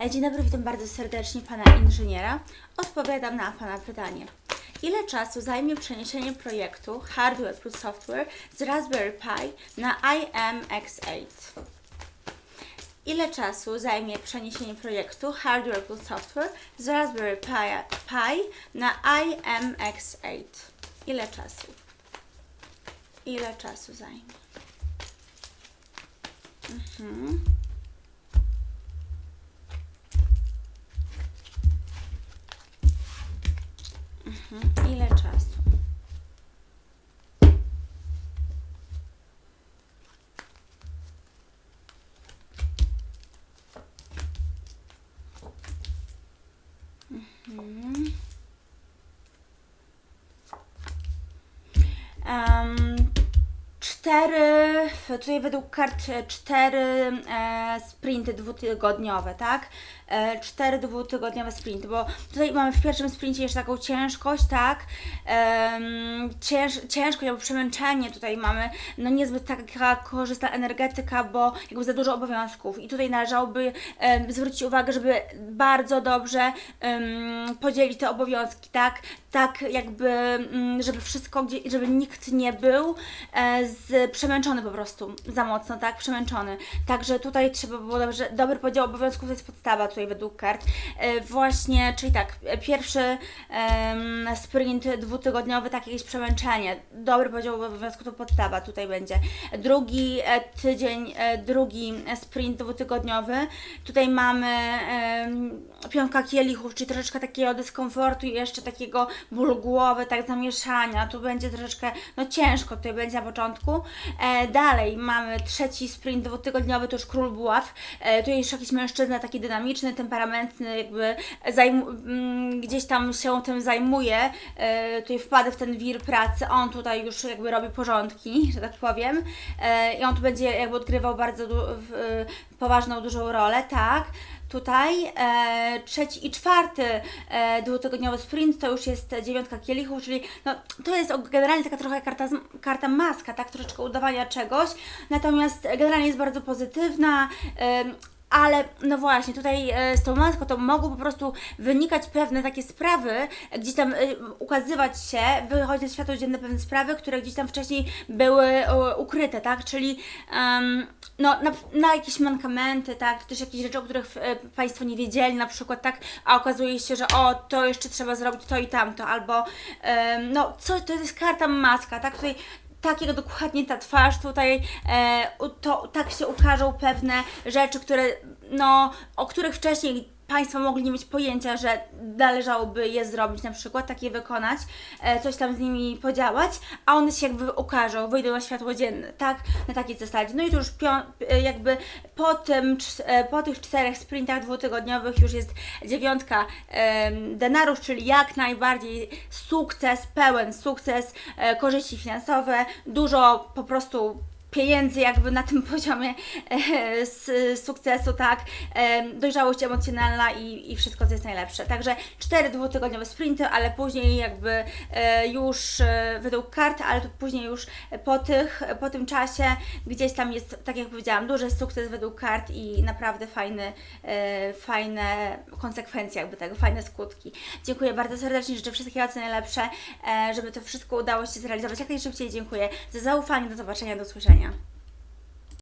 E, Dzień dobry, witam bardzo serdecznie pana inżyniera. Odpowiadam na pana pytanie. Ile czasu zajmie przeniesienie projektu hardware plus software z Raspberry Pi na IMX8? Ile czasu zajmie przeniesienie projektu hardware plus software z Raspberry Pi, Pi na IMX8? Ile czasu? Ile czasu zajmie? Mhm. Mhm. Ile czasu? Mhm. Em, cztery, tutaj według kart e, cztery e, sprinty dwutygodniowe, tak? E, cztery dwutygodniowe sprinty, bo tutaj mamy w pierwszym sprincie jeszcze taką ciężkość, tak? Em, cięż, ciężkość albo przemęczenie tutaj mamy, no niezbyt taka korzystna energetyka, bo jakby za dużo obowiązków i tutaj należałoby em, zwrócić uwagę, żeby bardzo dobrze em, podzielić te obowiązki, tak? Tak jakby, mm, żeby wszystko, gdzie, żeby nikt nie był e, z, przemęczony po prostu za mocno, tak? Przemęczony. Także tutaj trzeba było dobrze, dobry podział obowiązków, to jest podstawa tutaj według kart. E, właśnie, czyli tak, pierwszy sprint dwutygodniowy, tak jakieś przemęczenie. Dobry podział obowiązków to podstawa tutaj będzie. Drugi e, tydzień, e, drugi sprint dwutygodniowy. Tutaj mamy em, piątka kielichów, czyli troszeczkę takiego dyskomfortu i jeszcze takiego bólu głowy, tak zamieszania. Tu będzie troszeczkę, no ciężko tutaj będzie na początku. E, dalej mamy trzeci sprint dwutygodniowy, to już król buław. E, tu jest jakiś mężczyzna taki dynamiczny, temperamentny, jakby zajmu, mm, gdzieś tam się tym zajmuje. E, tutaj wpada w ten wir pracy. On tutaj już jakby robi porządki, że tak powiem. E, I on tu będzie jakby odgrywał bardzo du- w, poważną, dużą rolę, tak. Tutaj e, trzeci i czwarty e, dwutygodniowy sprint to już jest dziewiątka kielichów, czyli no, to jest generalnie taka trochę karta, karta maska, tak, troszeczkę udawania czegoś, natomiast generalnie jest bardzo pozytywna. em, ale no właśnie, tutaj e, z tą maską to mogą po prostu wynikać pewne takie sprawy, gdzieś tam e, ukazywać się, wychodzić na światło dzienne pewne sprawy, które gdzieś tam wcześniej były e, ukryte, tak? Czyli em, no, na, na jakieś mankamenty, tak? Też jakieś rzeczy, o których Państwo nie wiedzieli, na przykład, tak? A okazuje się, że o, to jeszcze trzeba zrobić to i tamto, albo em, no, co, to jest karta maska, tak? Tutaj takiego dokładnie ta twarz tutaj, e, to tak się ukażą pewne rzeczy, które, no, o których wcześniej Państwo mogli nie mieć pojęcia, że należałoby je zrobić, na przykład takie wykonać, e, coś tam z nimi podziałać, a one się jakby ukażą, wyjdą na światło dzienne, tak? Na takiej zasadzie. No i tu już e, jakby po tym, e, po tych czterech sprintach dwutygodniowych już jest dziewiątka denarów, czyli jak najbardziej sukces, pełen sukces, korzyści finansowe, dużo po prostu pieniędzy jakby na tym poziomie e, z sukcesu, tak, e, dojrzałość emocjonalna i, i wszystko, co jest najlepsze. Także cztery dwutygodniowe sprinty, ale później jakby e, już e, według kart, ale później już po tych, po tym czasie gdzieś tam jest, tak jak powiedziałam, duży sukces według kart i naprawdę fajny, e, fajne konsekwencje jakby tego, fajne skutki. Dziękuję bardzo serdecznie, życzę wszystkiego co najlepsze, e, żeby to wszystko udało się zrealizować jak najszybciej. Dziękuję za zaufanie, do zobaczenia, do usłyszenia. Yeah.